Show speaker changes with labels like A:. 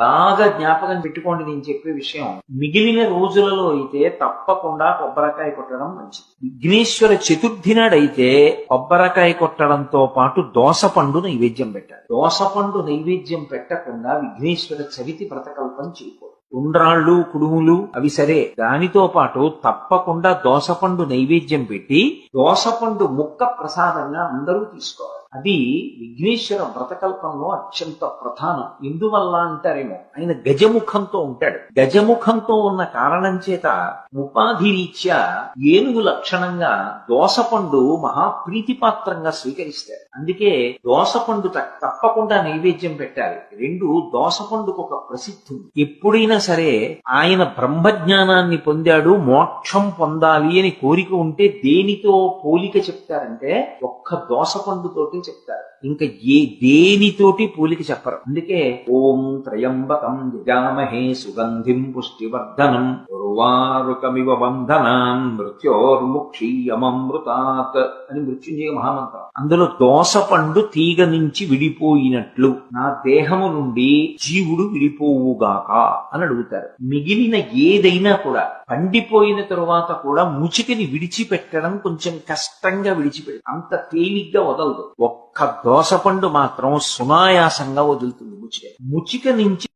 A: బాగా జ్ఞాపకం పెట్టుకోండి నేను చెప్పే విషయం. మిగిలిన రోజులలో అయితే తప్పకుండా కొబ్బరికాయ కొట్టడం మంచిది. విఘ్నేశ్వర చతుర్థి నాడైతే కొబ్బరికాయ కొట్టడంతో పాటు దోసపండు నైవేద్యం పెట్టాలి. దోసపండు నైవేద్యం పెట్టకుండా విఘ్నేశ్వర చవితి వ్రతకల్పం చేయకూడదు. ఉండ్రాళ్ళు కుడుములు అవి సరే. దానితో పాటు తప్పకుండా దోసపండు నైవేద్యం పెట్టి దోసపండు ముక్క ప్రసాదంగా అందరూ తీసుకోవాలి. అది విఘ్నేశ్వర వ్రతకల్పంలో అత్యంత ప్రధానం. ఎందువల్ల అంటారేమో? ఆయన గజముఖంతో ఉంటాడు. గజముఖంతో ఉన్న కారణం చేత ఉపాధి రీత్యా ఏనుగు లక్షణంగా దోసపండు మహాప్రీతిపాత్రంగా స్వీకరిస్తాడు అందుకే దోసపండు తప్పకుండా నైవేద్యం పెట్టాలి. రెండు దోసపండుకు ఒక ప్రసిద్ధి ఎప్పుడైనా సరే ఆయన బ్రహ్మజ్ఞానాన్ని పొందాడు మోక్షం పొందాలి అని కోరిక ఉంటే దేనితో పోలిక చెప్తారంటే ఒక్క దోసపండుతోటి చెప్తారు. ఇంకా ఏ దేనితోటి పోలిక చెప్పరు. అందుకే ఓం త్రయంబకం యజామహే సుగంధిం పుష్టివర్ధనం. ఉర్వారుకమివ బంధనాన్ మృత్యోర్ముక్షీయమృతాత్ అని మృత్యుంజయ మహామంత్రం. అందులో దోసపండు తీగ నుంచి విడిపోయినట్లు నా దేహము నుండి జీవుడు విడిపోవుగాక అని అడుగుతారు. మిగిలిన ఏదైనా కూడా పండిపోయిన తరువాత కూడా ముచికిని విడిచిపెట్టడం కొంచెం కష్టంగా విడిచిపెట్టి అంత తేలిగ్గా వదలదు. ఒక్క దోసపండు మాత్రం సునాయాసంగా వదులుతుంది ముచిక ముచిక నుంచి